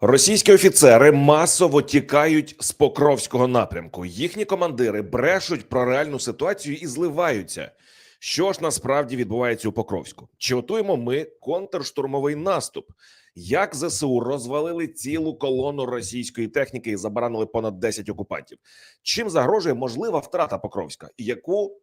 Російські офіцери масово тікають з Покровського напрямку. Їхні командири брешуть про реальну ситуацію і зливаються. Що ж насправді відбувається у Покровську? Чи готуємо ми контрштурмовий наступ? Як ЗСУ розвалили цілу колону російської техніки і забаранили понад 10 окупантів? Чим загрожує можлива втрата Покровська? Яку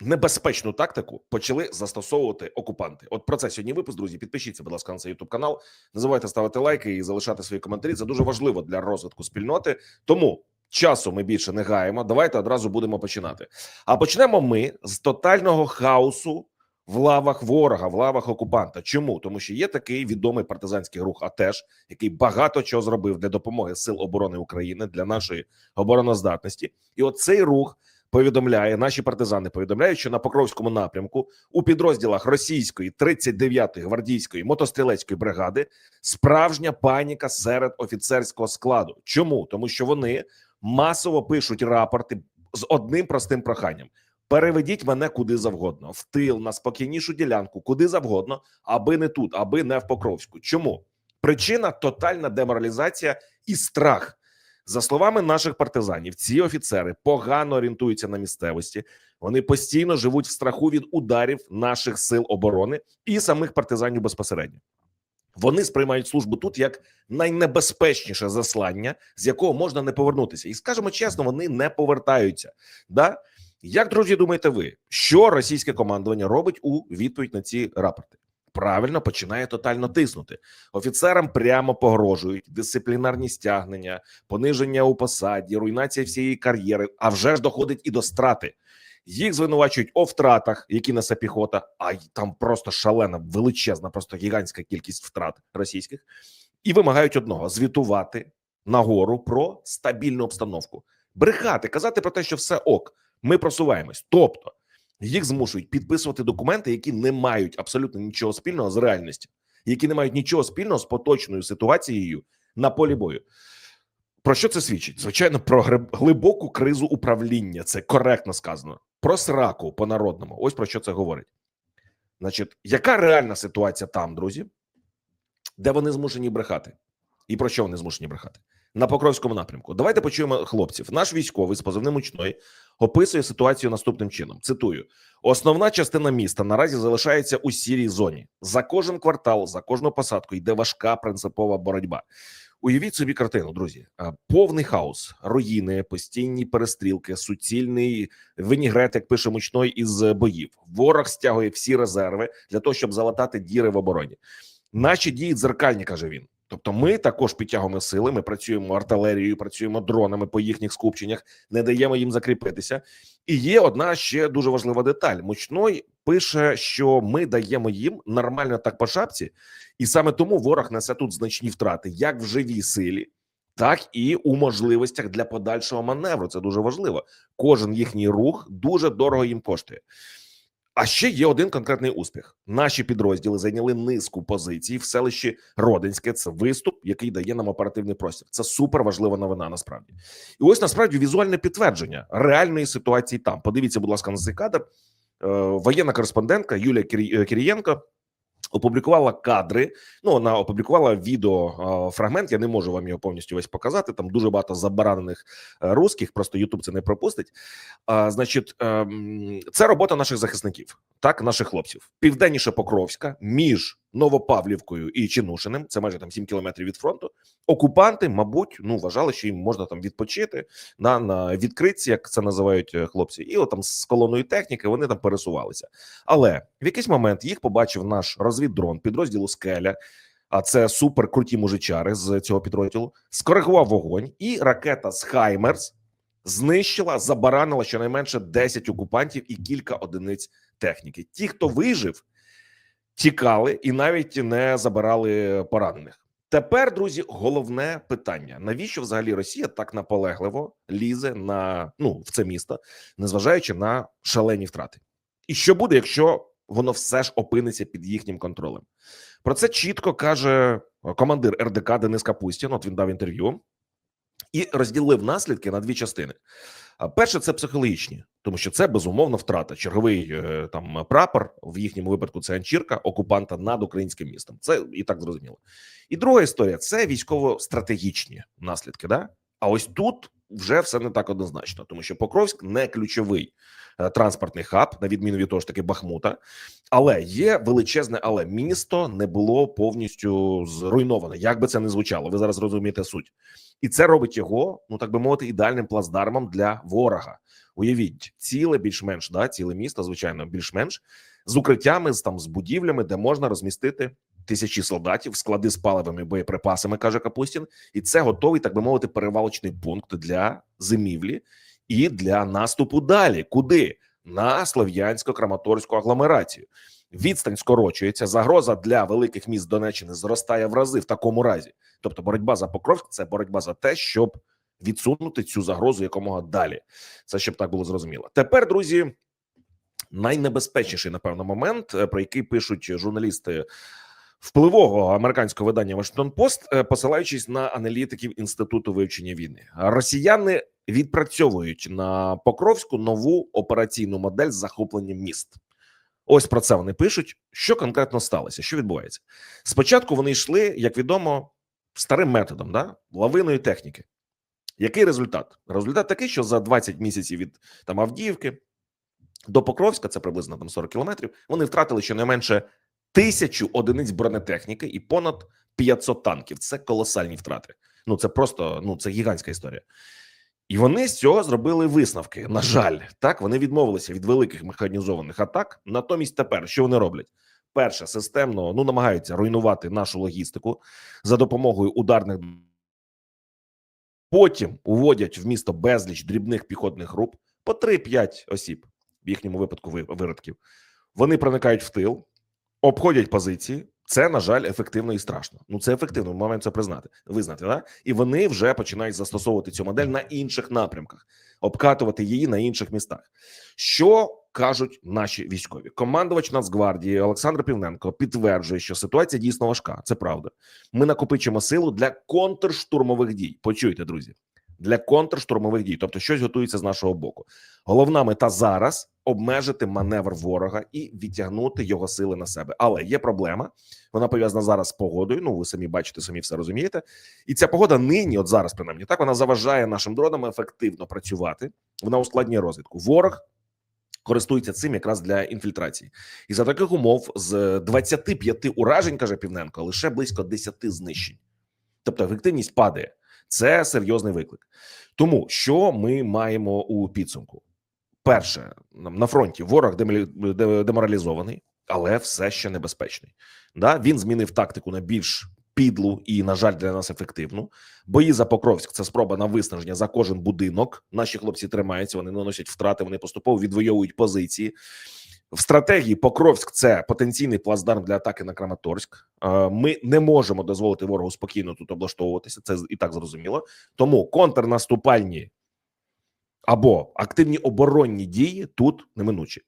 небезпечну тактику почали застосовувати окупанти? От про це сьогодні випуск, друзі. Підпишіться, будь ласка, на цей YouTube канал. Не забувайте ставити лайки і залишати свої коментарі. Це дуже важливо для розвитку спільноти. Тому часу ми більше не гаємо. Давайте одразу будемо починати. А почнемо ми з тотального хаосу в лавах ворога, в лавах окупанта. Чому? Тому що є такий відомий партизанський рух, АТЕШ, який багато чого зробив для допомоги сил оборони України для нашої обороноздатності. І от цей рух повідомляє, наші партизани повідомляють, що на Покровському напрямку у підрозділах російської 39-ї гвардійської мотострілецької бригади справжня паніка серед офіцерського складу. Чому? Тому що вони масово пишуть рапорти з одним простим проханням: переведіть мене куди завгодно, в тил на спокійнішу ділянку, куди завгодно, аби не тут, аби не в Покровську. Чому? Причина тотальна деморалізація і страх. За словами наших партизанів, ці офіцери погано орієнтуються на місцевості. Вони постійно живуть в страху від ударів наших сил оборони і самих партизанів безпосередньо. Вони сприймають службу тут як найнебезпечніше заслання, з якого можна не повернутися, і скажемо чесно, вони не повертаються. Да? Як друзі, думаєте ви, що російське командування робить у відповідь на ці рапорти? Правильно починає тотально тиснути. Офіцерам прямо погрожують дисциплінарні стягнення, пониження у посаді, руйнація всієї кар'єри. А вже ж доходить і до страти. Їх звинувачують у втратах, які несе піхота. А там просто шалена, величезна, просто гігантська кількість втрат російських, і вимагають одного звітувати нагору про стабільну обстановку, брехати, казати про те, що все ок, ми просуваємось. Тобто їх змушують підписувати документи, які не мають абсолютно нічого спільного з реальністю, які не мають нічого спільного з поточною ситуацією на полі бою. Про що це свідчить? Звичайно, про глибоку кризу управління. Це коректно сказано. Про сраку по народному. Ось про що це говорить. Значить, яка реальна ситуація там, друзі, де вони змушені брехати? І про що вони змушені брехати? На Покровському напрямку. Давайте почуємо хлопців. Наш військовий з позивним «Учной» описує ситуацію наступним чином: цитую: основна частина міста наразі залишається у сірій зоні. За кожен квартал, за кожну посадку йде важка принципова боротьба. Уявіть собі картину, друзі. Повний хаос, руїни, постійні перестрілки, суцільний винігрет, як пише мучной із боїв. Ворог стягує всі резерви для того, щоб залатати діри в обороні. Наші дії дзеркальні, каже він. Тобто, ми також підтягуємо сили. Ми працюємо артилерією, працюємо дронами по їхніх скупченнях, не даємо їм закріпитися. І є одна ще дуже важлива деталь. Мучной пише, що ми даємо їм нормально так по шапці, і саме тому ворог несе тут значні втрати, як в живій силі, так і у можливостях для подальшого маневру. Це дуже важливо. Кожен їхній рух дуже дорого їм коштує. А ще є один конкретний успіх. Наші підрозділи зайняли низку позицій в селищі Родинське. Це виступ, який дає нам оперативний простір. Це супер важлива новина. Насправді, і ось насправді візуальне підтвердження реальної ситуації там. Подивіться, будь ласка, на цей кадр. Е, Воєнна кореспондентка Юлія е, Кирієнко опублікувала кадри. Ну вона опублікувала відео фрагмент. Я не можу вам його повністю весь показати. Там дуже багато забаранених е, русських. Просто Ютуб це не пропустить. А, значить, ем, це робота наших захисників, так, наших хлопців. Південніше Покровська між Новопавлівкою і Чинушиним, це майже там 7 кілометрів від фронту. Окупанти, мабуть, ну вважали, що їм можна там відпочити на, на відкритці, як це називають е, хлопці, і от там з колоною техніки вони там пересувалися. Але в якийсь момент їх побачив наш розвіддрон підрозділу Скеля. А це супер круті мужичари з цього підрозділу. Скоригував вогонь, і ракета з Хаймерс знищила, забаранила щонайменше 10 окупантів і кілька одиниць техніки. Ті, хто вижив, тікали і навіть не забирали поранених. Тепер, друзі, головне питання: навіщо взагалі Росія так наполегливо лізе на ну в це місто, незважаючи на шалені втрати? І що буде, якщо воно все ж опиниться під їхнім контролем? Про це чітко каже командир РДК Денис Капустін. От він дав інтерв'ю і розділив наслідки на дві частини. Перше це психологічні. тому що це безумовно втрата. Черговий е, там прапор в їхньому випадку це анчірка окупанта над українським містом. Це і так зрозуміло. І друга історія це військово-стратегічні наслідки. Да? А ось тут вже все не так однозначно, тому що Покровськ не ключовий е, транспортний хаб, на відміну від того ж таки Бахмута. Але є величезне, але місто не було повністю зруйноване. Як би це не звучало, ви зараз розумієте суть, і це робить його, ну так би мовити, ідеальним плацдармом для ворога. Уявіть, ціле більш-менш да, ціле місто, звичайно, більш-менш з укриттями, з там з будівлями, де можна розмістити тисячі солдатів, склади з паливими боєприпасами, каже Капустін, і це готовий, так би мовити, перевалочний пункт для зимівлі і для наступу далі. Куди на слов'янсько-краматорську агломерацію? Відстань скорочується. Загроза для великих міст Донеччини зростає в рази в такому разі. Тобто, боротьба за Покровськ – це боротьба за те, щоб відсунути цю загрозу якомога далі. Це щоб так було зрозуміло. Тепер, друзі, найнебезпечніший, напевно, момент, е, про який пишуть журналісти впливового американського видання Вашингтон Пост, е, посилаючись на аналітиків інституту вивчення війни, росіяни відпрацьовують на Покровську нову операційну модель з захопленням міст. Ось про це вони пишуть. Що конкретно сталося? Що відбувається? Спочатку вони йшли, як відомо, старим методом, да лавиною техніки. Який результат? Результат такий, що за 20 місяців від там Авдіївки до Покровська, це приблизно там 40 кілометрів. Вони втратили щонайменше тисячу одиниць бронетехніки і понад 500 танків. Це колосальні втрати. Ну це просто ну це гігантська історія. І вони з цього зробили висновки. На жаль, так вони відмовилися від великих механізованих атак. Натомість, тепер що вони роблять? Перше, системно ну намагаються руйнувати нашу логістику за допомогою ударних. Потім уводять в місто безліч дрібних піхотних груп по 3-5 осіб, в їхньому випадку виродків. Вони проникають в тил, обходять позиції. Це на жаль ефективно і страшно. Ну це ефективно. Ми маємо це признати, визнати. Да? І вони вже починають застосовувати цю модель на інших напрямках, обкатувати її на інших містах. Що кажуть наші військові? Командувач Нацгвардії Олександр Півненко підтверджує, що ситуація дійсно важка. Це правда. Ми накопичимо силу для контрштурмових дій. Почуйте, друзі. Для контрштурмових дій, тобто щось готується з нашого боку. Головна мета зараз обмежити маневр ворога і відтягнути його сили на себе. Але є проблема. Вона пов'язана зараз з погодою. Ну ви самі бачите, самі все розумієте. І ця погода нині, от зараз, принаймні, так вона заважає нашим дронам ефективно працювати. Вона ускладнює розвідку. Ворог користується цим якраз для інфільтрації, і за таких умов з 25 уражень каже Півненко лише близько 10 знищень, тобто ефективність падає. Це серйозний виклик. Тому що ми маємо у підсумку? Перше на фронті ворог деморалізований, але все ще небезпечний. Да, він змінив тактику на більш підлу і, на жаль, для нас ефективну. Бої за Покровськ це спроба на виснаження за кожен будинок. Наші хлопці тримаються, вони наносять втрати, вони поступово відвоюють позиції. В стратегії Покровськ це потенційний плацдарм для атаки на Краматорськ. Ми не можемо дозволити ворогу спокійно тут облаштовуватися. Це і так зрозуміло. Тому контрнаступальні або активні оборонні дії тут неминучі.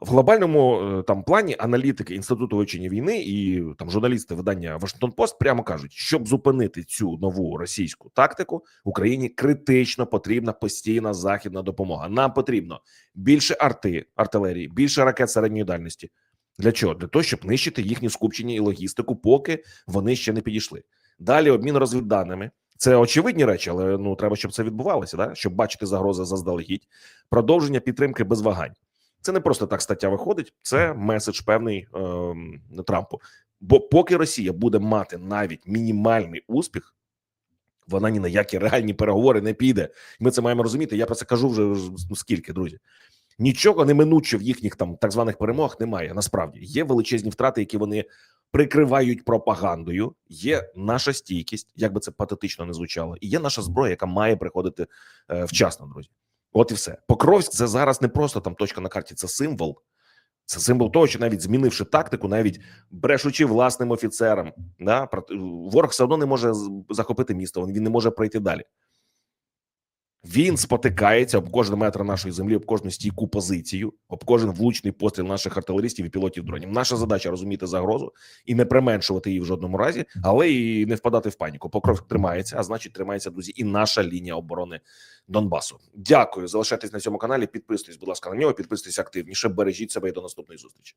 В глобальному е, там плані аналітики інституту вивчення війни і там журналісти видання Вашингтон Пост прямо кажуть, щоб зупинити цю нову російську тактику Україні критично потрібна постійна західна допомога. Нам потрібно більше арти артилерії, більше ракет середньої дальності. Для чого? Для того, щоб нищити їхні скупчення і логістику, поки вони ще не підійшли. Далі обмін розвідданими. Це очевидні речі, але ну треба, щоб це відбувалося, да щоб бачити загрози заздалегідь, продовження підтримки без вагань. Це не просто так стаття виходить, це меседж певний е, Трампу. Бо поки Росія буде мати навіть мінімальний успіх, вона ні на які реальні переговори не піде. Ми це маємо розуміти. Я про це кажу вже ну, скільки, друзі. Нічого неминуче в їхніх там так званих перемогах немає. Насправді є величезні втрати, які вони прикривають пропагандою. Є наша стійкість, як би це патетично не звучало, і є наша зброя, яка має приходити е, вчасно, друзі. От і все. Покровськ це зараз не просто там точка на карті, це символ. Це символ того, що навіть змінивши тактику, навіть брешучи власним офіцерам, да, ворог все одно не може захопити місто, він не може пройти далі. Він спотикається об кожен метр нашої землі, об кожну стійку позицію, об кожен влучний постріл наших артилерістів і пілотів дронів. Наша задача розуміти загрозу і не применшувати її в жодному разі, але і не впадати в паніку. Покров тримається, а значить, тримається друзі, і наша лінія оборони Донбасу. Дякую. Залишайтесь на цьому каналі. Підписуйтесь, будь ласка, на нього. Підписуйтесь активніше. Бережіть себе і до наступної зустрічі.